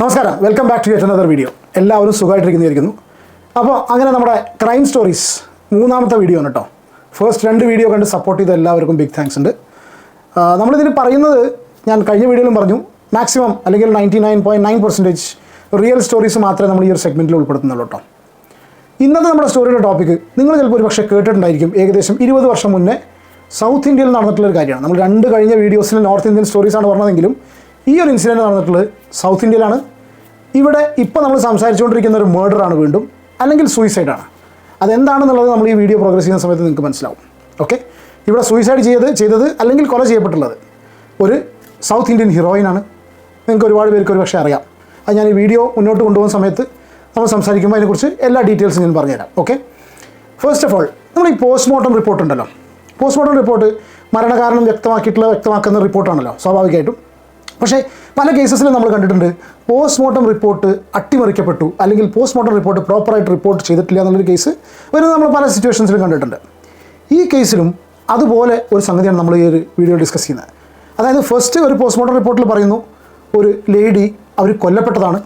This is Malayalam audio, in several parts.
നമസ്കാരം. Welcome back to yet another video എല്ലാവരും സുഖമായിട്ടിരിക്കുന്നതായിരിക്കുന്നു. അപ്പോൾ അങ്ങനെ നമ്മുടെ ക്രൈം സ്റ്റോറീസ് മൂന്നാമത്തെ വീഡിയോ ആണ് കേട്ടോ. ഫസ്റ്റ് രണ്ട് വീഡിയോ കണ്ട് സപ്പോർട്ട് ചെയ്ത എല്ലാവർക്കും ബിഗ് താങ്ക്സ് ഉണ്ട്. നമ്മളിതിൽ പറയുന്നത് ഞാൻ കഴിഞ്ഞ വീഡിയോയിലും പറഞ്ഞു മാക്സിമം അല്ലെങ്കിൽ ninety nine point nine percentage real stories മാത്രമേ നമ്മൾ ഈ ഒരു സെഗ്മെന്റിൽ ഉൾപ്പെടുത്തുന്നുള്ളൂ കേട്ടോ. ഇന്നത്തെ നമ്മുടെ സ്റ്റോറിയുടെ ടോപ്പിക്ക് നിങ്ങൾ ചിലപ്പോൾ ഒരു പക്ഷേ കേട്ടിട്ടുണ്ടായിരിക്കും ഏകദേശം ഇരുപത് വർഷം മുന്നേ സൗത്ത് ഇന്ത്യയിൽ നടന്നിട്ടുള്ള ഒരു കാര്യമാണ്. നമ്മൾ രണ്ട് കഴിഞ്ഞ വീഡിയോസിൽ നോർത്ത് ഇന്ത്യൻ സ്റ്റോറീസാണ് പറഞ്ഞതെങ്കിലും ഈ ഒരു ഇൻസിഡന്റ് നടന്നിട്ടുള്ളത് സൗത്ത് ഇന്ത്യയിലാണ് ഇവിടെ ഇപ്പോൾ നമ്മൾ സംസാരിച്ചുകൊണ്ടിരിക്കുന്ന ഒരു മർഡറാണ് വീണ്ടും. അല്ലെങ്കിൽ സൂയിസൈഡാണ് അതെന്താണെന്നുള്ളത് നമ്മൾ ഈ വീഡിയോ പ്രോഗ്രസ് ചെയ്യുന്ന സമയത്ത് നിങ്ങൾക്ക് മനസ്സിലാവും. ഓക്കെ ഇവിടെ സൂയിസൈഡ് ചെയ്ത് ചെയ്തത് അല്ലെങ്കിൽ കൊല ചെയ്യപ്പെട്ടുള്ളത് ഒരു സൗത്ത് ഇന്ത്യൻ ഹീറോയിനാണ് നിങ്ങൾക്ക് ഒരുപാട് പേർക്ക് ഒരു പക്ഷേ അറിയാം. അത് ഞാൻ ഈ വീഡിയോ മുന്നോട്ട് കൊണ്ടുപോകുന്ന സമയത്ത് നമ്മൾ സംസാരിക്കുമ്പോൾ അതിനെക്കുറിച്ച് എല്ലാ ഡീറ്റെയിൽസും ഞാൻ പറഞ്ഞുതരാം. ഓക്കെ ഫസ്റ്റ് ഓഫ് ഓൾ നമ്മൾ ഈ പോസ്റ്റ്മോർട്ടം റിപ്പോർട്ട് ഉണ്ടല്ലോ. പോസ്റ്റ്മോർട്ടം റിപ്പോർട്ട് മരണകാരണം വ്യക്തമാക്കിയിട്ടുള്ള വ്യക്തമാക്കുന്ന റിപ്പോർട്ടാണല്ലോ സ്വാഭാവികമായിട്ടും. പക്ഷേ പല കേസസിലും നമ്മൾ കണ്ടിട്ടുണ്ട് പോസ്റ്റ്മോർട്ടം റിപ്പോർട്ട് അട്ടിമറിക്കപ്പെട്ടു അല്ലെങ്കിൽ പോസ്റ്റ്മോർട്ടം റിപ്പോർട്ട് പ്രോപ്പറായിട്ട് റിപ്പോർട്ട് ചെയ്തിട്ടില്ല എന്നുള്ളൊരു കേസ് വരുന്നത് നമ്മൾ പല സിറ്റുവേഷൻസിലും കണ്ടിട്ടുണ്ട്. ഈ കേസിലും അതുപോലെ ഒരു സംഗതിയാണ് നമ്മൾ ഈ ഒരു വീഡിയോ ഡിസ്കസ് ചെയ്യുന്നത്. അതായത് ഫസ്റ്റ് ഒരു പോസ്റ്റ്മോർട്ടം റിപ്പോർട്ടിൽ പറയുന്നു ഒരു ലേഡി അവർ കൊല്ലപ്പെട്ടതാണ്.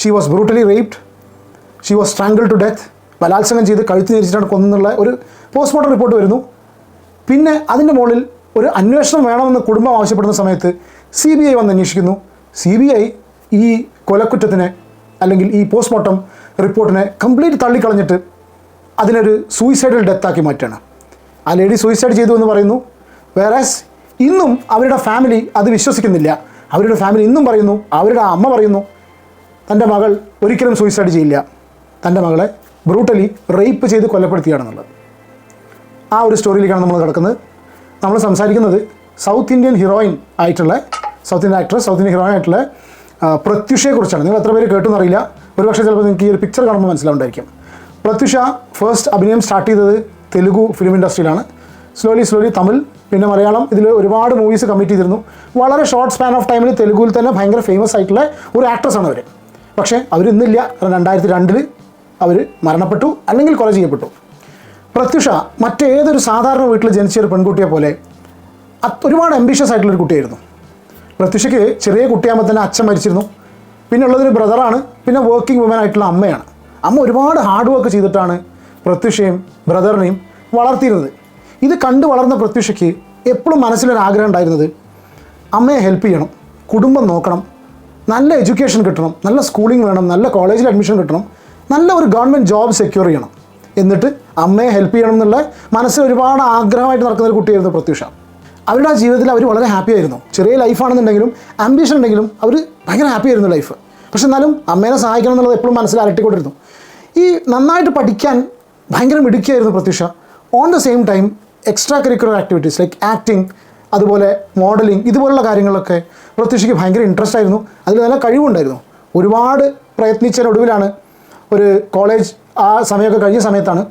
She was brutally raped she was strangle to death ബലാത്സംഗം ചെയ്ത് കഴുത്ത് ഞെരിച്ചിട്ടാണ് കൊന്നെന്നുള്ള ഒരു പോസ്റ്റ്മോർട്ടം റിപ്പോർട്ട് വരുന്നു. പിന്നെ അതിന്റെ മുകളിൽ ഒരു അന്വേഷണം വേണമെന്ന് കുടുംബം ആവശ്യപ്പെടുന്ന സമയത്ത് സി ബി ഐ വന്ന് അന്വേഷിക്കുന്നു. സി ബി ഐ ഈ കൊലക്കുറ്റത്തിന് അല്ലെങ്കിൽ ഈ പോസ്റ്റ്മോർട്ടം റിപ്പോർട്ടിനെ കംപ്ലീറ്റ് തള്ളിക്കളഞ്ഞിട്ട് അതിനൊരു സൂയിസൈഡൽ ഡെത്താക്കി മാറ്റുകയാണ്. ആ ലേഡി സൂയിസൈഡ് ചെയ്തു എന്ന് പറയുന്നു. വേറാസ് ഇന്നും അവരുടെ ഫാമിലി അത് വിശ്വസിക്കുന്നില്ല. അവരുടെ ഫാമിലി ഇന്നും പറയുന്നു അവരുടെ അമ്മ പറയുന്നു തന്റെ മകൾ ഒരിക്കലും സൂയിസൈഡ് ചെയ്യില്ല. തന്റെ മകളെ ബ്രൂട്ടലി റേപ്പ് ചെയ്ത് കൊലപ്പെടുത്തിയാണെന്നുള്ളത്. ആ ഒരു സ്റ്റോറിയിലേക്കാണ് നമ്മൾ കിടക്കുന്നത്. നമ്മൾ സംസാരിക്കുന്നത് സൗത്ത് ഇന്ത്യൻ ഹീറോയിൻ ആയിട്ടുള്ള south Indian actress south Indian heroine ആയിട്ടുള്ള പ്രത്യുഷയെ പ്രത്യുഷയെക്കുറിച്ചാണ് നിങ്ങൾ എത്ര പേര് കേട്ടെന്നറിയില്ല ഒരുപക്ഷെ ഒരു ചിലപ്പോൾ നിങ്ങൾക്ക് ഈ ഒരു പിക്ചർ കാണുമ്പോൾ മനസ്സിലാവുണ്ടായിരിക്കും പ്രത്യുഷ ഫസ്റ്റ് അഭിനയം സ്റ്റാർട്ട് ചെയ്തത് തെലുഗു ഫിലിം ഇൻഡസ്ട്രിയിലാണ് സ്ലോലി സ്ലോലി തമിഴ് പിന്നെ മലയാളം. ഇതിൽ ഒരുപാട് മൂവീസ് കമ്മിറ്റ് ചെയ്തിരുന്നു. വളരെ ഷോർട്ട് സ്പാൻ ഓഫ് ടൈമിൽ തെലുഗുവിൽ തന്നെ ഭയങ്കര ഫേമസ് ആയിട്ടുള്ള ഒരു ആക്ട്രസ്സാണ് അവർ പക്ഷേ അവരിന്നില്ല രണ്ടായിരത്തി രണ്ടിൽ അവർ മരണപ്പെട്ടു അല്ലെങ്കിൽ കൊല ചെയ്യപ്പെട്ടു. പ്രത്യുഷ മറ്റേതൊരു സാധാരണ വീട്ടിൽ ജനിച്ച ഒരു പെൺകുട്ടിയെ പോലെ ഒരുപാട് അംബീഷ്യസ് ആയിട്ടുള്ളൊരു കുട്ടിയായിരുന്നു. പ്രത്യുഷയ്ക്ക് ചെറിയ കുട്ടിയാകുമ്പോൾ തന്നെ അച്ഛൻ മരിച്ചിരുന്നു. പിന്നെ ഉള്ളതൊരു ബ്രദറാണ് പിന്നെ വർക്കിംഗ് വുമൻ ആയിട്ടുള്ള അമ്മയാണ്. അമ്മ ഒരുപാട് ഹാർഡ് വർക്ക് ചെയ്തിട്ടാണ് പ്രത്യുഷയും ബ്രദറിനെയും വളർത്തിയിരുന്നത്. ഇത് കണ്ടു വളർന്ന പ്രത്യുഷയ്ക്ക് എപ്പോഴും മനസ്സിലൊരു ആഗ്രഹം ഉണ്ടായിരുന്നത് അമ്മയെ ഹെൽപ്പ് ചെയ്യണം കുടുംബം നോക്കണം നല്ല എഡ്യൂക്കേഷൻ കിട്ടണം നല്ല സ്കൂളിംഗ് വേണം നല്ല കോളേജിൽ അഡ്മിഷൻ കിട്ടണം നല്ല ഒരു ഗവൺമെന്റ് ജോബ് സെക്യൂർ ചെയ്യണം. എന്നിട്ട് അമ്മയെ ഹെൽപ്പ് ചെയ്യണം എന്നുള്ള മനസ്സിൽ ഒരുപാട് ആഗ്രഹമായിട്ട് നടക്കുന്ന ഒരു കുട്ടിയായിരുന്നു പ്രത്യുഷ. അവരുടെ ജീവിതത്തിൽ അവർ വളരെ ഹാപ്പി ആയിരുന്നു. ചെറിയ ലൈഫാണെന്നുണ്ടെങ്കിലും ആംബിഷൻ ഉണ്ടെങ്കിലും അവർ ഭയങ്കര ഹാപ്പി ആയിരുന്നു ലൈഫ് പക്ഷെ എന്നാലും അമ്മേനെ സഹായിക്കണം എന്നുള്ളത് എപ്പോഴും മനസ്സിൽ അലട്ടിക്കൊണ്ടിരുന്നു. ഈ നന്നായിട്ട് പഠിക്കാൻ ഭയങ്കര മിടുക്കിയായിരുന്നു Prathyusha. On the same time extra curricular activities like acting അതുപോലെ മോഡലിംഗ് ഇതുപോലുള്ള കാര്യങ്ങളൊക്കെ പ്രത്യുഷയ്ക്ക് ഭയങ്കര ഇൻട്രസ്റ്റ് ആയിരുന്നു. അതിൽ നല്ല കഴിവുണ്ടായിരുന്നു. ഒരുപാട് പ്രയത്നിച്ചതിനൊടുവിലാണ് ഒരു കോളേജ് ആ സമയമൊക്കെ കഴിഞ്ഞ സമയത്താണ്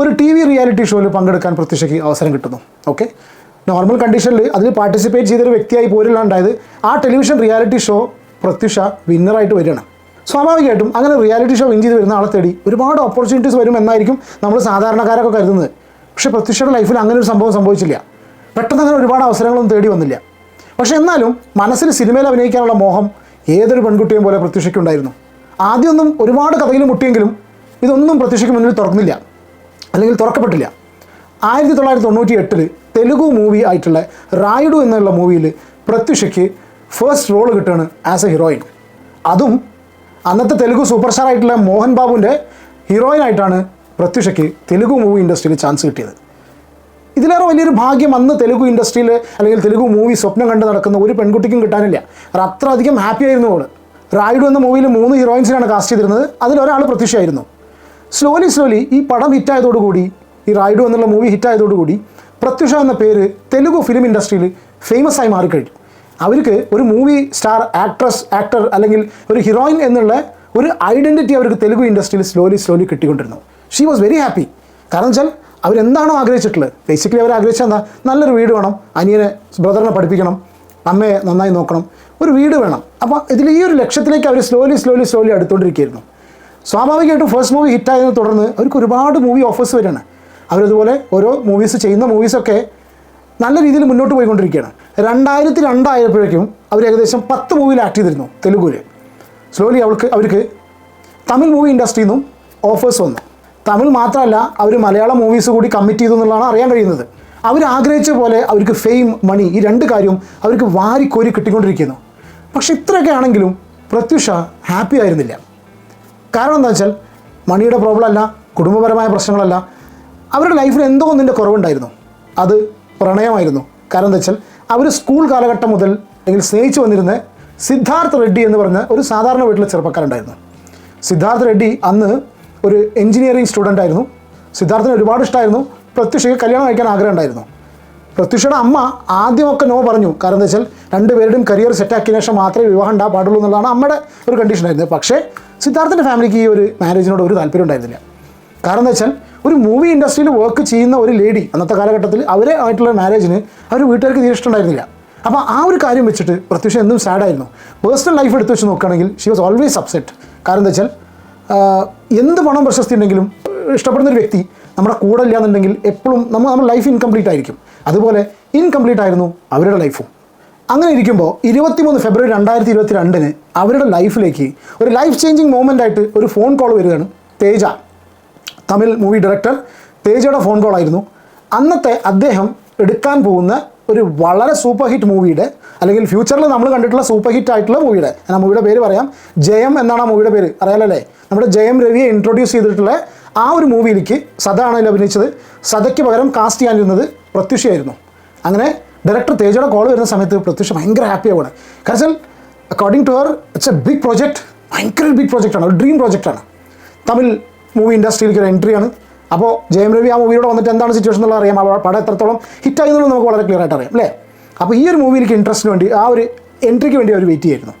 ഒരു ടി വി റിയാലിറ്റി ഷോയിൽ പങ്കെടുക്കാൻ പ്രത്യക്ഷയ്ക്ക് അവസരം കിട്ടുന്നു ഓക്കെ നോർമൽ കണ്ടീഷനിൽ അതിൽ പാർട്ടിസിപ്പേറ്റ് ചെയ്തൊരു വ്യക്തിയായി പോരില്ലാണ്ടായത് ആ ടെലിവിഷൻ റിയാലിറ്റി ഷോ പ്രത്യുഷ വിന്നറായിട്ട് വരികയാണ്. സ്വാഭാവികമായിട്ടും അങ്ങനെ റിയാലിറ്റി ഷോ വിൻ ചെയ്ത് വരുന്ന ആളെ തേടി ഒരുപാട് ഓപ്പർച്യൂണിറ്റീസ് വരും എന്നായിരിക്കും നമ്മൾ സാധാരണക്കാരൊക്കെ കരുതുന്നത്. പക്ഷേ പ്രത്യുഷയുടെ ലൈഫിൽ അങ്ങനെ ഒരു സംഭവം സംഭവിച്ചില്ല. പെട്ടെന്ന് അങ്ങനെ ഒരുപാട് അവസരങ്ങളൊന്നും തേടി വന്നില്ല. പക്ഷേ എന്നാലും മനസ്സിൽ സിനിമയിൽ അഭിനയിക്കാനുള്ള മോഹം ഏതൊരു പെൺകുട്ടിയും പോലെ പ്രത്യക്ഷയ്ക്കുണ്ടായിരുന്നു ആദ്യമൊന്നും ഒരുപാട് കഥയിൽ മുട്ടിയെങ്കിലും ഇതൊന്നും പ്രത്യക്ഷയ്ക്ക് മുന്നിൽ തുറക്കുന്നില്ല അല്ലെങ്കിൽ തുറക്കപ്പെട്ടില്ല. ആയിരത്തി തൊള്ളായിരത്തി തൊണ്ണൂറ്റി എട്ടിൽ തെലുഗു മൂവി ആയിട്ടുള്ള റായിഡു എന്നുള്ള മൂവിയിൽ പ്രത്യുഷയ്ക്ക് ഫസ്റ്റ് റോൾ കിട്ടുകയാണ് ആസ് എ ഹീറോയിൻ അതും അന്നത്തെ തെലുഗു സൂപ്പർ സ്റ്റാർ ആയിട്ടുള്ള മോഹൻ ബാബുവിന്റെ ഹീറോയിനായിട്ടാണ് പ്രത്യുഷയ്ക്ക് തെലുഗു മൂവി ഇൻഡസ്ട്രിയിൽ ചാൻസ് കിട്ടിയത്. ഇതിലേറെ വലിയൊരു ഭാഗ്യം അന്ന് തെലുഗു ഇൻഡസ്ട്രിയിൽ അല്ലെങ്കിൽ തെലുഗു മൂവി സ്വപ്നം കണ്ട് നടക്കുന്ന ഒരു പെൺകുട്ടിക്കും കിട്ടാനില്ല. അത്ര അധികം ഹാപ്പി ആയിരുന്നു അവൾ റായിഡു എന്ന മൂവിയിൽ മൂന്ന് ഹീറോയിൻസിനാണ് കാസ്റ്റ് ചെയ്തിരുന്നത്. അതിലൊരാൾ പ്രത്യക്ഷയായിരുന്നു സ്ലോലി സ്ലോലി ഈ പടം ഹിറ്റായതോടുകൂടി ഈ റായിഡു എന്നുള്ള മൂവി ഹിറ്റായതോടുകൂടി പ്രത്യുഷ എന്ന പേര് തെലുഗു ഫിലിം ഇൻഡസ്ട്രിയിൽ ഫേമസ് ആയി മാറിക്കഴിഞ്ഞു. അവർക്ക് ഒരു മൂവി സ്റ്റാർ ആക്ട്രസ് ആക്ടർ അല്ലെങ്കിൽ ഒരു ഹീറോയിൻ എന്നുള്ള ഒരു ഐഡന്റിറ്റി അവർക്ക് തെലുഗു ഇൻഡസ്ട്രിയിൽ സ്ലോലി സ്ലോലി കിട്ടിക്കൊണ്ടിരുന്നു. ഷീ വാസ് വെരി ഹാപ്പി കാരണം വെച്ചാൽ അവരെന്താണോ ആഗ്രഹിച്ചിട്ടുള്ളത്. ബേസിക്കലി അവർ ആഗ്രഹിച്ചത് എന്താ? നല്ലൊരു വീട് വേണം. അനിയനെ ബ്രദറിനെ പഠിപ്പിക്കണം. അമ്മയെ നന്നായി നോക്കണം. ഒരു വീട് വേണം. അപ്പോൾ ഇതിൽ ഈ ഒരു ലക്ഷ്യത്തിലേക്ക് അവർ സ്ലോലി സ്ലോലി സ്ലോലി അടുത്തുകൊണ്ടിരിക്കുകയായിരുന്നു സ്വാഭാവികമായിട്ടും ഫസ്റ്റ് മൂവി ഹിറ്റായതിനെ തുടർന്ന് അവർക്ക് ഒരുപാട് മൂവി ഓഫേഴ്സ് വരികയാണ്. അവരതുപോലെ ഓരോ മൂവീസ് ചെയ്യുന്ന മൂവീസൊക്കെ നല്ല രീതിയിൽ മുന്നോട്ട് പോയിക്കൊണ്ടിരിക്കുകയാണ്. രണ്ടായിരത്തി രണ്ടായപ്പോഴേക്കും അവർ ഏകദേശം പത്ത് മൂവിയിൽ ആക്ട് ചെയ്തിരുന്നു തെലുഗുവിൽ സ്ലോലി അവൾക്ക് അവർക്ക് തമിഴ് മൂവി ഇൻഡസ്ട്രിയിൽ നിന്നും ഓഫേഴ്സ് വന്നു. തമിഴ് മാത്രമല്ല അവർ മലയാളം മൂവീസ് കൂടി കമ്മിറ്റ് ചെയ്തു എന്നുള്ളതാണ് അറിയാൻ കഴിയുന്നത്. അവർ ആഗ്രഹിച്ച പോലെ അവർക്ക് ഫെയിം മണി ഈ രണ്ട് കാര്യവും അവർക്ക് വാരിക്കോരി കിട്ടിക്കൊണ്ടിരിക്കുന്നു. പക്ഷെ ഇത്രയൊക്കെ ആണെങ്കിലും പ്രത്യുഷ ഹാപ്പി ആയിരുന്നില്ല. കാരണം എന്താ വെച്ചാൽ മണിയുടെ പ്രോബ്ലം അല്ല കുടുംബപരമായ പ്രശ്നങ്ങളല്ല അവരുടെ ലൈഫിൽ എന്തോ ഒന്നിന്റെ കുറവുണ്ടായിരുന്നു. അത് പ്രണയമായിരുന്നു. കാരണം എന്താ വെച്ചാൽ അവർ സ്കൂൾ കാലഘട്ടം മുതൽ അല്ലെങ്കിൽ സ്നേഹിച്ചു വന്നിരുന്ന സിദ്ധാർത്ഥ് റെഡ്ഡി എന്ന് പറഞ്ഞ ഒരു സാധാരണ വീട്ടിലെ ചെറുപ്പക്കാരുണ്ടായിരുന്നു. സിദ്ധാർത്ഥ് റെഡ്ഡി അന്ന് ഒരു എഞ്ചിനീയറിംഗ് സ്റ്റുഡന്റ് ആയിരുന്നു. സിദ്ധാർത്ഥിന് ഒരുപാട് ഇഷ്ടമായിരുന്നു പ്രത്യുഷയ്ക്ക് കല്യാണം കഴിക്കാൻ ആഗ്രഹം ഉണ്ടായിരുന്നു. പ്രത്യുഷയുടെ അമ്മ ആദ്യമൊക്കെ നോ പറഞ്ഞു. കാരണം എന്താ വെച്ചാൽ രണ്ടുപേരുടെയും കരിയർ സെറ്റാക്കിയ ശേഷം മാത്രമേ വിവാഹം ഉണ്ടാ പാടുള്ളൂ എന്നുള്ളതാണ് അമ്മയുടെ ഒരു കണ്ടീഷൻ ആയിരുന്നത്. പക്ഷേ സിദ്ധാർത്ഥിന്റെ ഫാമിലിക്ക് ഈ ഒരു മാരേജിനോട് ഒരു താല്പര്യം ഉണ്ടായിരുന്നില്ല. കാരണം എന്താ വെച്ചാൽ ഒരു മൂവി ഇൻഡസ്ട്രിയിൽ വർക്ക് ചെയ്യുന്ന ഒരു ലേഡി അന്നത്തെ കാലഘട്ടത്തിൽ അവരെ ആയിട്ടുള്ള മാരേജിന് അവർ വീട്ടുകാർക്ക് തീരെ ഇഷ്ടമുണ്ടായിരുന്നില്ല. അപ്പോൾ ആ ഒരു കാര്യം വെച്ചിട്ട് പ്രത്യുഷ എന്നും സാഡായിരുന്നു പേഴ്സണൽ ലൈഫ് എടുത്ത് വെച്ച് നോക്കുകയാണെങ്കിൽ ഷി വാസ് ഓൾവേസ് അപ്സെറ്റ് കാരണം എന്താ വെച്ചാൽ എന്ത് പണം പ്രശസ്തി ഉണ്ടെങ്കിലും ഇഷ്ടപ്പെടുന്ന ഒരു വ്യക്തി നമ്മുടെ കൂടെ ഇല്ല എന്നുണ്ടെങ്കിൽ എപ്പോഴും നമ്മൾ നമ്മുടെ ലൈഫ് ഇൻകംപ്ലീറ്റ് ആയിരിക്കും. അതുപോലെ ഇൻകംപ്ലീറ്റ് ആയിരുന്നു അവരുടെ ലൈഫും അങ്ങനെ ഇരിക്കുമ്പോൾ ഇരുപത്തിമൂന്ന് ഫെബ്രുവരി രണ്ടായിരത്തി ഇരുപത്തി രണ്ടിന് അവരുടെ ലൈഫിലേക്ക് ഒരു ലൈഫ് ചേഞ്ചിങ് മൂമെന്റ് ആയിട്ട് ഒരു ഫോൺ കോൾ വരികയാണ് തേജ. തമിഴ് മൂവി ഡയറക്ടർ തേജയുടെ ഫോൺ കോൾ ആയിരുന്നു. അന്നത്തെ അദ്ദേഹം എടുക്കാൻ പോകുന്ന ഒരു വളരെ സൂപ്പർ ഹിറ്റ് മൂവിയുടെ അല്ലെങ്കിൽ ഫ്യൂച്ചറിൽ നമ്മൾ കണ്ടിട്ടുള്ള സൂപ്പർ ഹിറ്റ് ആയിട്ടുള്ള മൂവിയുടെ ആ മൂവിയുടെ പേര് പറയാം. ജയം എന്നാണ് ആ മൂവിയുടെ പേര് അറിയാലല്ലേ? നമ്മുടെ ജയം രവിയെ ഇൻട്രൊഡ്യൂസ് ചെയ്തിട്ടുള്ള ആ ഒരു മൂവിയിലേക്ക് സദ അഭിനയിച്ചത്. സദയ്ക്ക് പകരം കാസ്റ്റ് ചെയ്യാനിരുന്നത് പ്രത്യുഷയായിരുന്നു അങ്ങനെ ഡയറക്ടർ തേജയുടെ കോൾ വരുന്ന സമയത്ത് പ്രത്യുഷ ഭയങ്കര ഹാപ്പി ആവുകയാണ്. കാരണം അക്കോർഡിംഗ് ടു അവർ ഇറ്റ്സ് എ ബിഗ് പ്രോജക്റ്റ് ഭയങ്കര ബിഗ് പ്രോജക്റ്റാണ് ഒരു ഡ്രീം പ്രോജക്റ്റാണ് തമിഴ് മൂവി ഇൻഡസ്ട്രിയിലേക്ക് ഒരു എൻട്രിയാണ് അപ്പോൾ ജയം രവി ആ മൂവിയിലൂടെ വന്നിട്ട് എന്താണ് സിറ്റുവേഷൻ എന്നുള്ളത് അറിയാം. ആ പടം എത്രത്തോളം ഹിറ്റായി എന്നുള്ളത് നമുക്ക് വളരെ ക്ലിയർ ആയിട്ട് അറിയാം അല്ലേ? അപ്പോൾ ഈ ഒരു മൂവിയിലേക്ക് ഇൻട്രസ്റ്റിന് വേണ്ടി ആ ഒരു എൻട്രിക്ക് വേണ്ടി അവർ വെയിറ്റ് ചെയ്യുന്നു.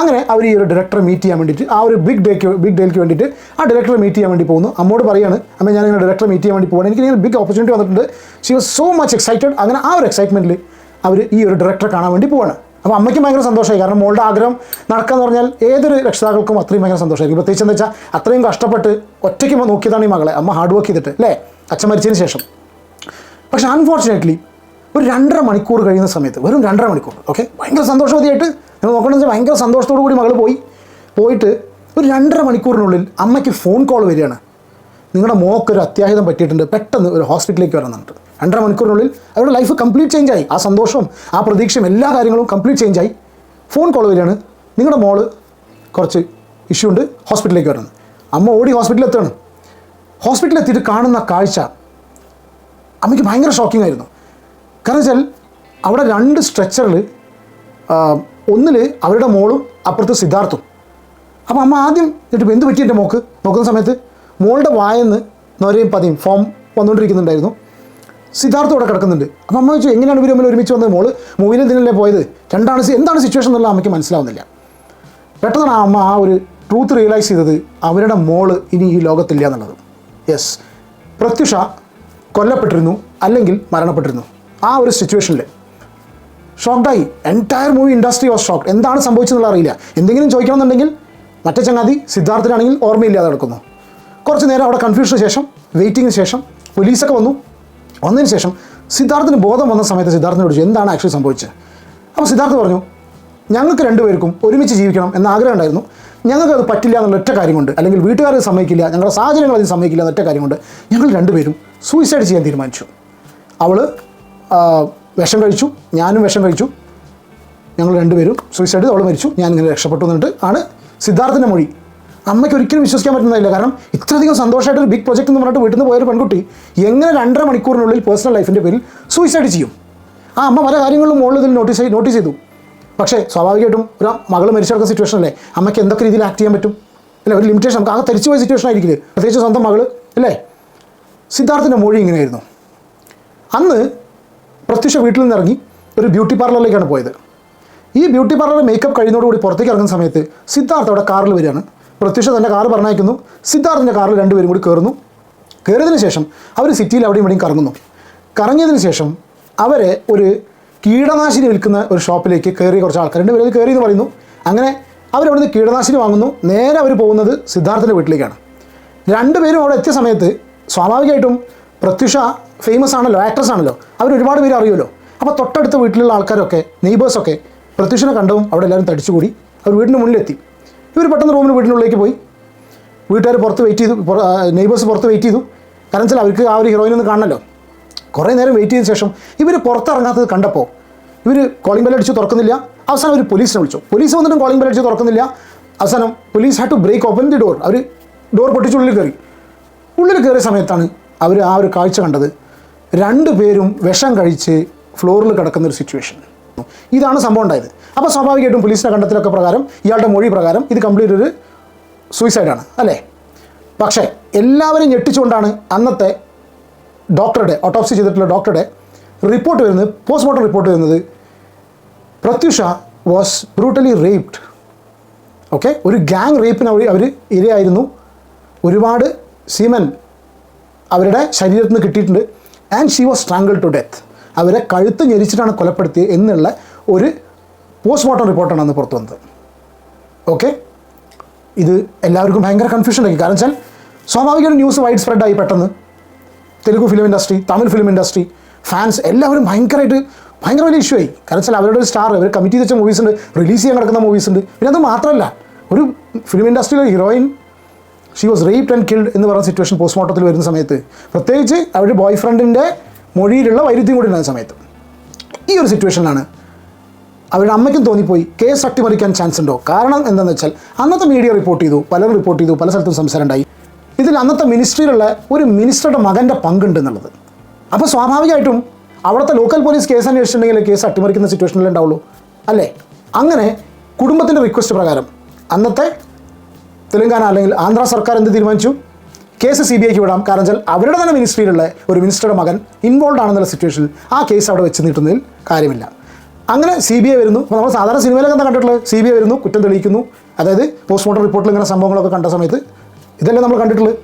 അങ്ങനെ അവർ ഈ ഒരു ഡയറക്ടറെ മീറ്റ് ചെയ്യാൻ വേണ്ടിയിട്ട് ആ ഒരു ബിഗ് ഡേക്ക് ബിഗ് ഡേക്ക് വേണ്ടിയിട്ട് ആ ഡയറക്ടറെ മീറ്റ് ചെയ്യാൻ വേണ്ടി പോകുന്നു. അമ്മോട് പറയാണ് അമ്മ ഞാൻ ഇങ്ങനെ ഡയറക്ടറെ മീറ്റ് ചെയ്യാൻ വേണ്ടി പോകണം എനിക്ക് ഇങ്ങനെ ബിഗ് ഓപ്പർച്യൂണിറ്റി വന്നിട്ടുണ്ട്. She was so much excited അങ്ങനെ ആ ഒരു എക്സൈറ്റ്മെന്റിൽ അവർ ഈ ഒരു ഡയറക്ടറെ കാണാൻ വേണ്ടി പോവാണ്. അപ്പോൾ അമ്മയ്ക്ക് ഭയങ്കര സന്തോഷമായി. കാരണം മോളുടെ ആഗ്രഹം നടക്കാന്ന് പറഞ്ഞാൽ ഏതൊരു രക്ഷിതാക്കൾക്കും അത്രയും ഭയങ്കര സന്തോഷമായിരിക്കും. പ്രത്യേകിച്ച് എന്താ വെച്ചാൽ അത്രയും കഷ്ടപ്പെട്ട് ഒറ്റയ്ക്ക് നോക്കിയതാണ് ഈ മകളെ. അമ്മ ഹാർഡ് വർക്ക് ചെയ്തിട്ട് അല്ലേ? അച്ഛൻ മരിച്ചതിന് ശേഷം. പക്ഷെ അൺഫോർച്ചുനേറ്റ്ലി ഒരു രണ്ടര മണിക്കൂർ കഴിയുന്ന സമയത്ത് വെറും രണ്ടര മണിക്കൂർ ഓക്കെ ഭയങ്കര സന്തോഷവതിയായിട്ട് നിങ്ങൾ നോക്കണമെന്ന് വെച്ചാൽ ഭയങ്കര സന്തോഷത്തോടു കൂടി മകൾ പോയി. പോയിട്ട് ഒരു രണ്ടര മണിക്കൂറിനുള്ളിൽ അമ്മയ്ക്ക് ഫോൺ കോൾ വരികയാണ്. നിങ്ങളുടെ മോക്കൊരു അത്യാഹിതം പറ്റിയിട്ടുണ്ട് പെട്ടെന്ന് ഒരു ഹോസ്പിറ്റലിലേക്ക് വരണം രണ്ടര മണിക്കൂറിനുള്ളിൽ അവരുടെ ലൈഫ് കംപ്ലീറ്റ് ചേഞ്ച് ആയി. ആ സന്തോഷവും ആ പ്രതീക്ഷയും എല്ലാ കാര്യങ്ങളും കംപ്ലീറ്റ് ചേഞ്ച് ആയി. ഫോൺ കോൾ വരികയാണ്. നിങ്ങളുടെ മോൾ കുറച്ച് ഇഷ്യൂ ഉണ്ട്. ഹോസ്പിറ്റലിലേക്ക് വരണം. അമ്മ ഓടി ഹോസ്പിറ്റലിൽ എത്തണം ഹോസ്പിറ്റലിൽ എത്തിയിട്ട് കാണുന്ന കാഴ്ച അമ്മയ്ക്ക് ഭയങ്കര ഷോക്കിംഗ് ആയിരുന്നു. കാരണം വെച്ചാൽ അവിടെ രണ്ട് സ്ട്രെച്ചറിൽ ഒന്നിൽ അവരുടെ മോളും അപ്പുറത്ത് സിദ്ധാർത്ഥും. അപ്പോൾ അമ്മ ആദ്യം എന്നിട്ട് എന്ത് പറ്റി എന്റെ മോക്ക്? നോക്കുന്ന സമയത്ത് മോളുടെ വായെന്ന് നൊരയും പതിയും ഫോം വന്നുകൊണ്ടിരിക്കുന്നുണ്ടായിരുന്നു. സിദ്ധാർത്ഥം അവിടെ കിടക്കുന്നുണ്ട്. അപ്പം അമ്മ ചോദിച്ചു എങ്ങനെയാണ് ഇവർ തമ്മിൽ ഒരുമിച്ച് വന്നത് മോൾ? മൂവിയിൽ ഇതിനല്ലേ പോയത്? രണ്ടാണ് എന്താണ് സിറ്റുവേഷൻ എന്നുള്ള അമ്മയ്ക്ക് മനസ്സിലാവുന്നില്ല. പെട്ടെന്നാണ് ആ അമ്മ ആ ഒരു ട്രൂത്ത് റിയലൈസ് ചെയ്തത് അവരുടെ മോൾ ഇനി ഈ ലോകത്തില്ല എന്നുള്ളത്. യെസ് പ്രത്യുഷ കൊല്ലപ്പെട്ടിരുന്നു അല്ലെങ്കിൽ മരണപ്പെട്ടിരുന്നു. ആ ഒരു സിറ്റുവേഷനിൽ ഷോക്ക്ഡായി. Entire movie industry was shock എന്താണ് സംഭവിച്ചതെന്നുള്ള അറിയില്ല. എന്തെങ്കിലും ചോദിക്കണമെന്നുണ്ടെങ്കിൽ മറ്റേ ചങ്ങാതി സിദ്ധാർത്ഥനാണെങ്കിൽ ഓർമ്മയില്ലാതെ നടക്കുന്നു. കുറച്ച് നേരം അവിടെ കൺഫ്യൂഷന് ശേഷം വെയിറ്റിങ്ങിന് ശേഷം പോലീസൊക്കെ വന്നു. വന്നതിന് ശേഷം സിദ്ധാർത്ഥിന് ബോധം വന്ന സമയത്ത് സിദ്ധാർത്ഥിനോട് ചോദിച്ചു എന്താണ് ആക്ച്വലി സംഭവിച്ചത്? അപ്പോൾ സിദ്ധാർത്ഥ് പറഞ്ഞു ഞങ്ങൾക്ക് രണ്ടുപേർക്കും ഒരുമിച്ച് ജീവിക്കണം എന്ന ആഗ്രഹം ഉണ്ടായിരുന്നു. ഞങ്ങൾക്ക് അത് പറ്റില്ല എന്നുള്ള ഒറ്റ കാര്യം കൊണ്ട് അല്ലെങ്കിൽ വീട്ടുകാർ സമ്മതിക്കില്ല ഞങ്ങളുടെ സാഹചര്യങ്ങൾ അതിന് സമ്മതിക്കില്ല എന്ന ഒറ്റ കാര്യം കൊണ്ട് ഞങ്ങൾ രണ്ടുപേരും സൂയിസൈഡ് ചെയ്യാൻ തീരുമാനിച്ചു. അവൾ വിഷം കഴിച്ചു ഞാനും വിഷം കഴിച്ചു. ഞങ്ങൾ രണ്ടുപേരും സൂയിസൈഡ് അവൾ മരിച്ചു. ഞാൻ ഇങ്ങനെ രക്ഷപ്പെട്ടു എന്നിട്ട് ആണ് സിദ്ധാർത്ഥിന്റെ മൊഴി. അമ്മയ്ക്ക് ഒരിക്കലും വിശ്വസിക്കാൻ പറ്റുന്നില്ല കാരണം ഇത്രയധികം സന്തോഷമായിട്ട് ഒരു ബിഗ് പ്രോജക്റ്റ് എന്ന് പറഞ്ഞിട്ട് വീട്ടിൽ നിന്ന് പോയൊരു പെൺകുട്ടി എങ്ങനെ രണ്ടര മണിക്കൂറിനുള്ളിൽ പേഴ്സണൽ ലൈഫിന്റെ പേരിൽ സൂയിസൈഡ് ചെയ്യും. ആ അമ്മ പല കാര്യങ്ങളും മുകളിൽ ഇതിൽ നോട്ടീസ് നോട്ടീസ് ചെയ്തു. പക്ഷേ സ്വാഭാവികമായിട്ടും ഒരു മകൾ മരിച്ചെടുക്കുന്ന സിറ്റുവേഷൻ അല്ലേ? അമ്മയ്ക്ക് എന്തൊക്കെ രീതിയിൽ ആക്ട് ചെയ്യാൻ പറ്റും? അല്ലേ? ഒരു ലിമിറ്റേഷൻ നമുക്ക് ആകെ തിരിച്ചു പോയ സിറ്റുവേഷൻ ആയിരിക്കില്ലേ? പ്രത്യേകിച്ച് സ്വന്തം മകൾ അല്ലേ? സിദ്ധാർത്ഥിന്റെ മൊഴി ഇങ്ങനെയായിരുന്നു. അന്ന് പ്രത്യക്ഷ വീട്ടിൽ നിന്ന് ഇറങ്ങി ഒരു ബ്യൂട്ടി പാർലറിലേക്കാണ് പോയത്. ഈ ബ്യൂട്ടി പാർലറിൽ മേക്കപ്പ് കഴിയുന്നതോടുകൂടി പുറത്തേക്ക് ഇറങ്ങുന്ന സമയത്ത് സിദ്ധാർത്ഥ അവിടെ കാറിൽ വരികയാണ്. പ്രത്യക്ഷ തന്റെ കാറ് പറഞ്ഞയക്കുന്നു. സിദ്ധാർത്ഥിന്റെ കാറിൽ രണ്ടുപേരും കൂടി കയറുന്നു കയറിയതിന് ശേഷം അവർ സിറ്റിയിൽ അവിടെയും ഇവിടെയും കറങ്ങുന്നു. കറങ്ങിയതിന് ശേഷം അവരെ ഒരു കീടനാശിനി വിൽക്കുന്ന ഒരു ഷോപ്പിലേക്ക് കയറി കുറച്ച് ആൾക്കാരുണ്ട് ഇവരത് കയറി എന്ന് പറയുന്നു. അങ്ങനെ അവരവിടുന്ന് കീടനാശിനി വാങ്ങുന്നു. നേരെ അവർ പോകുന്നത് സിദ്ധാർത്ഥിന്റെ വീട്ടിലേക്കാണ്. രണ്ടുപേരും അവിടെ എത്തിയ സമയത്ത് സ്വാഭാവികമായിട്ടും പ്രത്യുഷ ഫേമസ് ആണല്ലോ ആക്ട്രസ് ആണല്ലോ. അവർ ഒരുപാട് പേര് അറിയുമല്ലോ. അപ്പോൾ തൊട്ടടുത്ത വീട്ടിലുള്ള ആൾക്കാരൊക്കെ നെയ്ബേഴ്സൊക്കെ പ്രത്യുഷനെ കണ്ടവും അവിടെ എല്ലാവരും തടിച്ചുകൂടി. അവർ വീടിന്റെ മുന്നിലെത്തി. ഇവർ പെട്ടെന്ന് റൂമിന് വീടിനുള്ളിലേക്ക് പോയി. വീട്ടുകാർ പുറത്ത് വെയിറ്റ് ചെയ്തു. നെയ്ബേഴ്സ് പുറത്ത് വെയിറ്റ് ചെയ്തു. കാരണം വെച്ചാൽ അവർക്ക് ആ ഒരു ഹീറോയിൻ ഒന്ന് കാണണമല്ലോ. കുറേ നേരം വെയിറ്റ് ചെയ്തതിന് ശേഷം ഇവർ പുറത്തിറങ്ങാത്തത് കണ്ടപ്പോൾ ഇവർ കോളിംഗ് ബെൽ അടിച്ച് തുറക്കുന്നില്ല. അവസാനം അവർ പോലീസിനെ വിളിച്ചു. പോലീസ് വന്നിട്ടും കോളിംഗ് ബെൽ അടിച്ച് തുറക്കുന്നില്ല. അവസാനം police had to break open the door our door പൊട്ടിച്ച് ഉള്ളിൽ കയറി. ഉള്ളിൽ കയറിയ സമയത്താണ് അവർ ആ ഒരു കാഴ്ച കണ്ടത്. രണ്ടു പേരും വിഷം കഴിച്ച് ഫ്ലോറിൽ കിടക്കുന്ന ഒരു സിറ്റുവേഷൻ ഇതാണ് സംഭവം ഉണ്ടായത്. അപ്പോൾ സ്വാഭാവികമായിട്ടും പോലീസിന്റെ കണ്ടെത്തലൊക്കെ പ്രകാരം ഇയാളുടെ മൊഴി പ്രകാരം ഇത് കംപ്ലീറ്റ് ഒരു സൂയിസൈഡാണ് അല്ലേ? പക്ഷേ എല്ലാവരും ഞെട്ടിച്ചുകൊണ്ടാണ് അന്നത്തെ ഡോക്ടറുടെ ഓട്ടോപ്സി ചെയ്തിട്ടുള്ള ഡോക്ടറുടെ റിപ്പോർട്ട് വരുന്നത് പോസ്റ്റ്മോർട്ടം റിപ്പോർട്ട് വരുന്നത്. Prathyusha was brutally raped okay ഒരു ഗ്യാങ് റേപ്പിന് അവർ അവർ ഇരയായിരുന്നു. ഒരുപാട് സീമൻ അവരുടെ ശരീരത്തിൽ നിന്ന് കിട്ടിയിട്ടുണ്ട്. And she was strangle to death അവരെ കഴുത്ത് ഞെരിച്ചിട്ടാണ് കൊലപ്പെടുത്തിയത് എന്നുള്ള ഒരു പോസ്റ്റ്മോർട്ടം റിപ്പോർട്ടാണ് അന്ന് പുറത്തു വന്നത്. ഓക്കെ ഇത് എല്ലാവർക്കും ഭയങ്കര കൺഫ്യൂഷൻ ഉണ്ടാക്കി കാരണം വെച്ചാൽ സ്വാഭാവികമായും ന്യൂസ് വൈഡ് സ്പ്രെഡ് ആയി പെട്ടെന്ന്. Telugu film industry Tamil film industry fans എല്ലാവരും ഭയങ്കരമായിട്ട് ഭയങ്കര വലിയ ഇഷ്യൂ ആയി. കാരണം വെച്ചാൽ അവരുടെ ഒരു സ്റ്റാർ അവർ കമ്മിറ്റി വെച്ച മൂവീസ് ഉണ്ട് റിലീസ് ചെയ്യാൻ കിടക്കുന്ന മൂവീസ് ഉണ്ട്. പിന്നെ അത് മാത്രമല്ല ഒരു film ഇൻഡസ്ട്രിയിലെ heroine she was raped and killed എന്ന് പറയുന്ന സിറ്റുവേഷൻ പോസ്റ്റ്മോർട്ടത്തിൽ വരുന്ന സമയത്ത് പ്രത്യേകിച്ച് അവരുടെ ബോയ് ഫ്രണ്ടിന്റെ മൊഴിയിലുള്ള വൈരുദ്ധ്യം കൂടി ഉണ്ടായ സമയത്ത്. ഈ ഒരു സിറ്റുവേഷനിലാണ് അവരുടെ അമ്മയ്ക്കും തോന്നിപ്പോയി കേസ് അട്ടിമറിക്കാൻ ചാൻസ് ഉണ്ടോ? കാരണം എന്താണെന്ന് വെച്ചാൽ അന്നത്തെ മീഡിയ റിപ്പോർട്ട് ചെയ്തു പലരും റിപ്പോർട്ട് ചെയ്തു പല സ്ഥലത്തും സംസാരം ഉണ്ടായി ഇതിൽ അന്നത്തെ മിനിസ്ട്രിയിലുള്ള ഒരു മിനിസ്റ്ററുടെ മകന്റെ പങ്കുണ്ട് എന്നുള്ളത്. അപ്പോൾ സ്വാഭാവികമായിട്ടും അവിടുത്തെ ലോക്കൽ പോലീസ് കേസ് അന്വേഷിച്ചിട്ടുണ്ടെങ്കിൽ കേസ് അട്ടിമറിക്കുന്ന സിറ്റുവേഷനിലേ ഉണ്ടാവുള്ളൂ? അല്ലേ? അങ്ങനെ കുടുംബത്തിന്റെ റിക്വസ്റ്റ് പ്രകാരം അന്നത്തെ തെലങ്കാന അല്ലെങ്കിൽ ആന്ധ്ര സർക്കാർ എന്ത് തീരുമാനിച്ചു? കേസ് സി ബി ഐക്ക് വിടാം. കാരണം വെച്ചാൽ അവരുടെ തന്നെ മിനിസ്ട്രിയിലുള്ള ഒരു മിനിസ്റ്ററുടെ മകൻ ഇൻവോൾവ് ആണെന്നുള്ള സിറ്റുവേഷനിൽ ആ കേസ് അവിടെ വെച്ച് നീട്ടുന്നതിൽ കാര്യമില്ല. അങ്ങനെ സി ബി ഐ വരുന്നു. അപ്പോൾ നമ്മൾ സാധാരണ സിനിമയിലൊക്കെ എന്താ കണ്ടിട്ടുള്ളത്? സി ബി ഐ വരുന്നു കുറ്റം തെളിയിക്കുന്നു. അതായത് പോസ്റ്റ്മോർട്ടം റിപ്പോർട്ടിൽ ഇങ്ങനെ സംഭവങ്ങളൊക്കെ കണ്ട സമയത്ത് ഇതല്ലേ നമ്മൾ കണ്ടിട്ടുള്ളത്?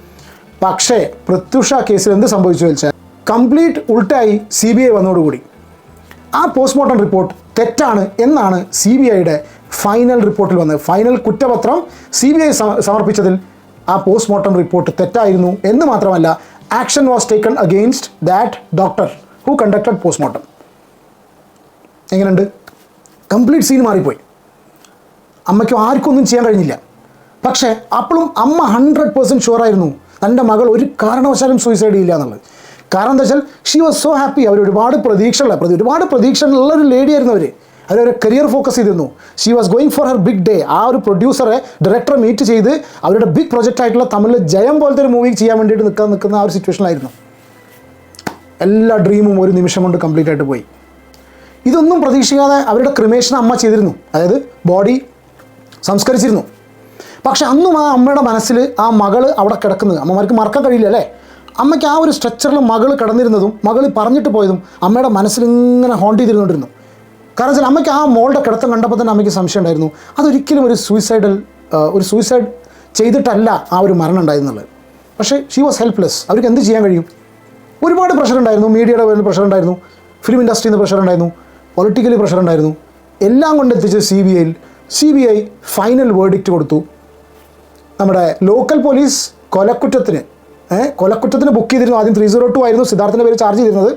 പക്ഷേ പ്രത്യുഷ കേസിൽ എന്ത് സംഭവിച്ചു വെച്ചാൽ കംപ്ലീറ്റ് ഉൾട്ടായി സി ബി ഐ വന്നതോടുകൂടി ആ പോസ്റ്റ്മോർട്ടം റിപ്പോർട്ട് തെറ്റാണ് എന്നാണ് സി ബി ഐയുടെ ഫൈനൽ റിപ്പോർട്ടിൽ വന്നത്. ഫൈനൽ കുറ്റപത്രം സി ബി ഐ സമർപ്പിച്ചതിൽ ആ പോസ്റ്റ്മോർട്ടം റിപ്പോർട്ട് തെറ്റായിരുന്നു എന്ന് മാത്രമല്ല action was taken against that doctor who conducted postmortem എങ്ങനെയുണ്ട്? കംപ്ലീറ്റ് സീൻ മാറിപ്പോയി. അമ്മയ്ക്കും ആർക്കൊന്നും ചെയ്യാൻ കഴിഞ്ഞില്ല. പക്ഷേ അപ്പോഴും അമ്മ ഹൺഡ്രഡ് പേഴ്സന്റ് ഷുവറായിരുന്നു തന്റെ മകൾ ഒരു കാരണവശാലും സൂയിസൈഡ് ചെയ്യില്ല എന്നുള്ളത്. കാരണം എന്താ വെച്ചാൽ ഷീ വാസ് സോ ഹാപ്പി അവർ ഒരുപാട് പ്രതീക്ഷയുള്ള പ്രതി ഒരുപാട് പ്രതീക്ഷയുള്ള ഒരു ലേഡി ആയിരുന്നു അവർ ഒരു കരിയർ ഫോക്കസ് ചെയ്തിരുന്നു. She was going for her big day ആ ഒരു പ്രൊഡ്യൂസറെ ഡയറക്ടറെ മീറ്റ് ചെയ്ത് അവരുടെ ബിഗ് പ്രൊജക്റ്റ് ആയിട്ടുള്ള തമിഴിൽ ജയം പോലത്തെ ഒരു മൂവി ചെയ്യാൻ വേണ്ടിയിട്ട് നിൽക്കാൻ നിൽക്കുന്ന ആ ഒരു സിറ്റുവേഷനിലായിരുന്നു എല്ലാ ഡ്രീമും ഒരു നിമിഷം കൊണ്ട് കംപ്ലീറ്റ് ആയിട്ട് പോയി. ഇതൊന്നും പ്രതീക്ഷിക്കാതെ അവരുടെ ക്രിമേഷൻ അമ്മ ചെയ്തിരുന്നു. അതായത് ബോഡി സംസ്കരിച്ചിരുന്നു. പക്ഷെ അന്നും ആ അമ്മയുടെ മനസ്സിൽ ആ മകൾ അവിടെ കിടക്കുന്നത്. അമ്മമാർക്ക് മറക്കാൻ കഴിയില്ല അല്ലേ? അമ്മയ്ക്ക് ആ ഒരു സ്ട്രക്ചറിൽ മകൾ കിടന്നിരുന്നതും മകൾ പറഞ്ഞിട്ട് പോയതും അമ്മയുടെ മനസ്സിൽ ഇങ്ങനെ ഹോണ്ട് ചെയ്തിരുന്നുകൊണ്ടിരുന്നു കാരണം വെച്ചാൽ അമ്മയ്ക്ക് ആ മോളുടെ കിടത്തം കണ്ടപ്പോൾ തന്നെ അമ്മയ്ക്ക് സംശയം ഉണ്ടായിരുന്നു. അതൊരിക്കലും ഒരു സൂയിസൈഡൽ ഒരു സൂയിസൈഡ് ചെയ്തിട്ടല്ല ആ ഒരു മരണം ഉണ്ടായിരുന്നുള്ളത് പക്ഷേ ഷീ വാസ് ഹെൽപ്ലെസ് അവർക്ക് എന്ത് ചെയ്യാൻ കഴിയും? ഒരുപാട് പ്രഷർ ഉണ്ടായിരുന്നു. മീഡിയയുടെ പേരിൽ പ്രഷർ ഉണ്ടായിരുന്നു. ഫിലിം ഇൻഡസ്ട്രിയിൽ നിന്ന് പ്രഷർ ഉണ്ടായിരുന്നു. പൊളിറ്റിക്കലി പ്രഷർ ഉണ്ടായിരുന്നു. എല്ലാം കൊണ്ട് എത്തിച്ച് സി ബി ഐയിൽ C B I final verdict കൊടുത്തു. നമ്മുടെ ലോക്കൽ പോലീസ് കൊലക്കുറ്റത്തിന് കൊലക്കുറ്റത്തിന് ബുക്ക് ചെയ്തിരുന്നു. ആദ്യം ത്രീ സീറോ ടു ആയിരുന്നു സിദ്ധാർത്ഥിന്റെ പേര് ചാർജ് ചെയ്തിരുന്നത്.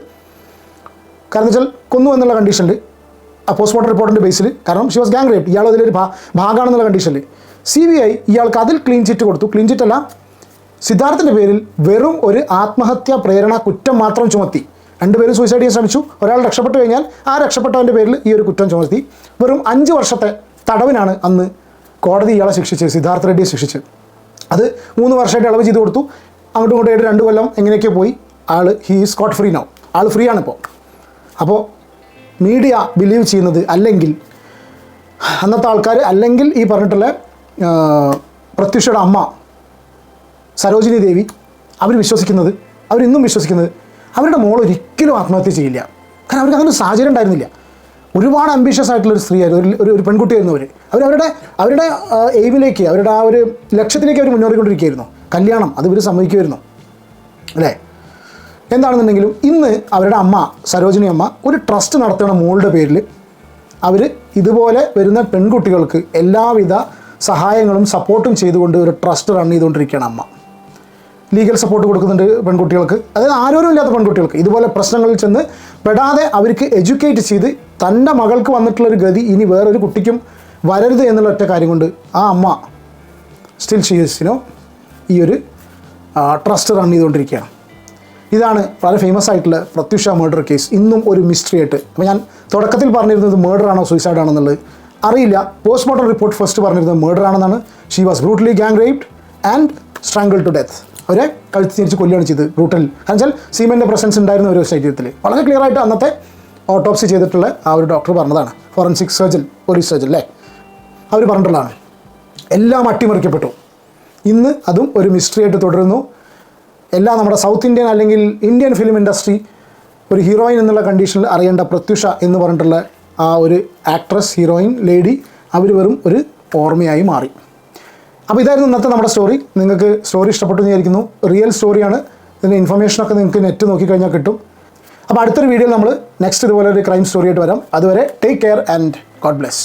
കാരണം വെച്ചാൽ കൊന്നു എന്നുള്ള കണ്ടീഷനിൽ പോസ്റ്റ്മോർട്ടം റിപ്പോർട്ടിന്റെ ബേസിൽ കാരണം ഷി വാസ് ഗാങ് റേപ്പ് ഇയാൾ അതിലൊരു ഭാഗമാണെന്നുള്ള കണ്ടീഷനിൽ സി ബി ഐ ഇയാൾക്ക് അതിൽ ക്ലീൻ ചിറ്റ് കൊടുത്തു. ക്ലീൻ ചിറ്റ് അല്ല സിദ്ധാർത്ഥിന്റെ പേരിൽ വെറും ഒരു ആത്മഹത്യാ പ്രേരണ കുറ്റം മാത്രം ചുമത്തി. രണ്ടുപേരും സൂയിസൈഡ് ചെയ്യാൻ ശ്രമിച്ചു. ഒരാൾ രക്ഷപ്പെട്ടു കഴിഞ്ഞാൽ ആ രക്ഷപ്പെട്ടവന്റെ പേരിൽ ഈ ഒരു കുറ്റം ചുമത്തി. വെറും അഞ്ച് വർഷത്തെ തടവിനാണ് അന്ന് കോടതി ഇയാളെ ശിക്ഷിച്ചത് സിദ്ധാർത്ഥ റെഡ്ഡിയെ ശിക്ഷിച്ചത്. അത് മൂന്ന് വർഷമായിട്ട് ഇളവ് ചെയ്ത് കൊടുത്തു. അങ്ങോട്ടും ഇങ്ങോട്ടായിട്ട് രണ്ട് കൊല്ലം എങ്ങനെയൊക്കെ പോയി. ആൾ ഹീ സ്കോട്ട് ഫ്രീ നൗ ആൾ ഫ്രീ ആണിപ്പോൾ അപ്പോൾ മീഡിയ ബിലീവ് ചെയ്യുന്നത് അല്ലെങ്കിൽ അന്നത്തെ ആൾക്കാർ അല്ലെങ്കിൽ ഈ പറഞ്ഞിട്ടുള്ള പ്രത്യുഷയുടെ അമ്മ സരോജിനി ദേവി അവർ വിശ്വസിക്കുന്നത് അവരിന്നും വിശ്വസിക്കുന്നത് അവരുടെ മോൾ ഒരിക്കലും ആത്മഹത്യ ചെയ്യില്ല. കാരണം അവർക്ക് അങ്ങനെ സാഹചര്യം ഉണ്ടായിരുന്നില്ല. ഒരുപാട് അംബീഷ്യസ് ആയിട്ടുള്ള ഒരു സ്ത്രീയായിരുന്നു. ഒരു ഒരു പെൺകുട്ടിയായിരുന്നു അവർ അവർ അവരുടെ അവരുടെ എയിമിലേക്ക് അവരുടെ ആ ഒരു ലക്ഷ്യത്തിലേക്ക് അവർ മുന്നേറിക്കൊണ്ടിരിക്കുകയായിരുന്നു. കല്യാണം അത് ഇവർ സമ്മതിക്കുമായിരുന്നു. അല്ലേ? എന്താണെന്നുണ്ടെങ്കിലും ഇന്ന് അവരുടെ അമ്മ സരോജിനി അമ്മ ഒരു ട്രസ്റ്റ് നടത്തുന്ന മോളുടെ പേരിൽ അവർ ഇതുപോലെ വരുന്ന പെൺകുട്ടികൾക്ക് എല്ലാവിധ സഹായങ്ങളും സപ്പോർട്ടും ചെയ്തുകൊണ്ട് ഒരു ട്രസ്റ്റ് റൺ ചെയ്തുകൊണ്ടിരിക്കുകയാണ് അമ്മ. ലീഗൽ സപ്പോർട്ട് കൊടുക്കുന്നുണ്ട് പെൺകുട്ടികൾക്ക്. അതായത് ആരോരുമില്ലാത്ത പെൺകുട്ടികൾക്ക്. ഇതുപോലെ പ്രശ്നങ്ങളിൽ ചെന്ന് പെടാതെ അവർക്ക് എഡ്യൂക്കേറ്റ് ചെയ്ത് തന്റെ മകൾക്ക് വന്നിട്ടുള്ളൊരു ഗതി ഇനി വേറൊരു കുട്ടിക്കും വരരുത് എന്നുള്ള ഒറ്റ കാര്യം കൊണ്ട് ആ അമ്മ സ്റ്റിൽ ഷീസിനോ ഈ ഒരു ട്രസ്റ്റ് റൺ ചെയ്തുകൊണ്ടിരിക്കുകയാണ്. ഇതാണ് വളരെ ഫേമസ് ആയിട്ടുള്ള പ്രത്യുഷ മർഡർ കേസ് ഇന്നും ഒരു മിസ്റ്ററി ആയിട്ട്. അപ്പോൾ ഞാൻ തുടക്കത്തിൽ പറഞ്ഞിരുന്നത് മേർഡർ ആണോ സൂയിസൈഡ് ആണോ എന്നുള്ളത് അറിയില്ല. പോസ്റ്റ്മോർട്ടം റിപ്പോർട്ട് ഫസ്റ്റ് പറഞ്ഞിരുന്നത് മേർഡർ ആണെന്നാണ്. She was brutally gang raped and strangle to death അവരെ കഴുത്തി തിരിച്ച് കൊല്ലുകയാണ് ചെയ്ത് ബ്രൂട്ടൽ കാരണം വെച്ചാൽ സീമെന്റെ പ്രസൻസ് ഉണ്ടായിരുന്ന ഒരു ശരീരത്തിൽ വളരെ ക്ലിയർ ആയിട്ട് അന്നത്തെ ഓട്ടോപ്സി ചെയ്തിട്ടുള്ള ആ ഒരു ഡോക്ടർ പറഞ്ഞതാണ്. ഫോറൻസിക് സർജൻ പോലീസ് സർജൻ അല്ലേ? അവർ പറഞ്ഞിട്ടുള്ളതാണ്. എല്ലാം അട്ടിമറിക്കപ്പെട്ടു. ഇന്ന് അതും ഒരു മിസ്റ്ററി ആയിട്ട് തുടരുന്നു. എല്ലാം നമ്മുടെ സൗത്ത് ഇന്ത്യൻ അല്ലെങ്കിൽ ഇന്ത്യൻ ഫിലിം ഇൻഡസ്ട്രി ഒരു ഹീറോയിൻ എന്നുള്ള കണ്ടീഷനിൽ അറിയേണ്ട പ്രത്യുഷ എന്ന് പറഞ്ഞിട്ടുള്ള ആ ഒരു ആക്ട്രസ് ഹീറോയിൻ ലേഡി അവർ വെറും ഒരു ഓർമ്മയായി മാറി. അപ്പോൾ ഇതായിരുന്നു ഇന്നത്തെ നമ്മുടെ സ്റ്റോറി നിങ്ങൾക്ക് സ്റ്റോറി ഇഷ്ടപ്പെട്ടു വിചാരിക്കുന്നു. റിയൽ സ്റ്റോറിയാണ് ഇതിന്റെ ഇൻഫർമേഷനൊക്കെ നിങ്ങൾക്ക് നെറ്റ് നോക്കിക്കഴിഞ്ഞാൽ കിട്ടും. അപ്പോൾ അടുത്തൊരു വീഡിയോയിൽ നമ്മൾ നെക്സ്റ്റ് ഇതുപോലെ ഒരു ക്രൈം സ്റ്റോറിയായിട്ട് വരാം. അതുവരെ take care and God bless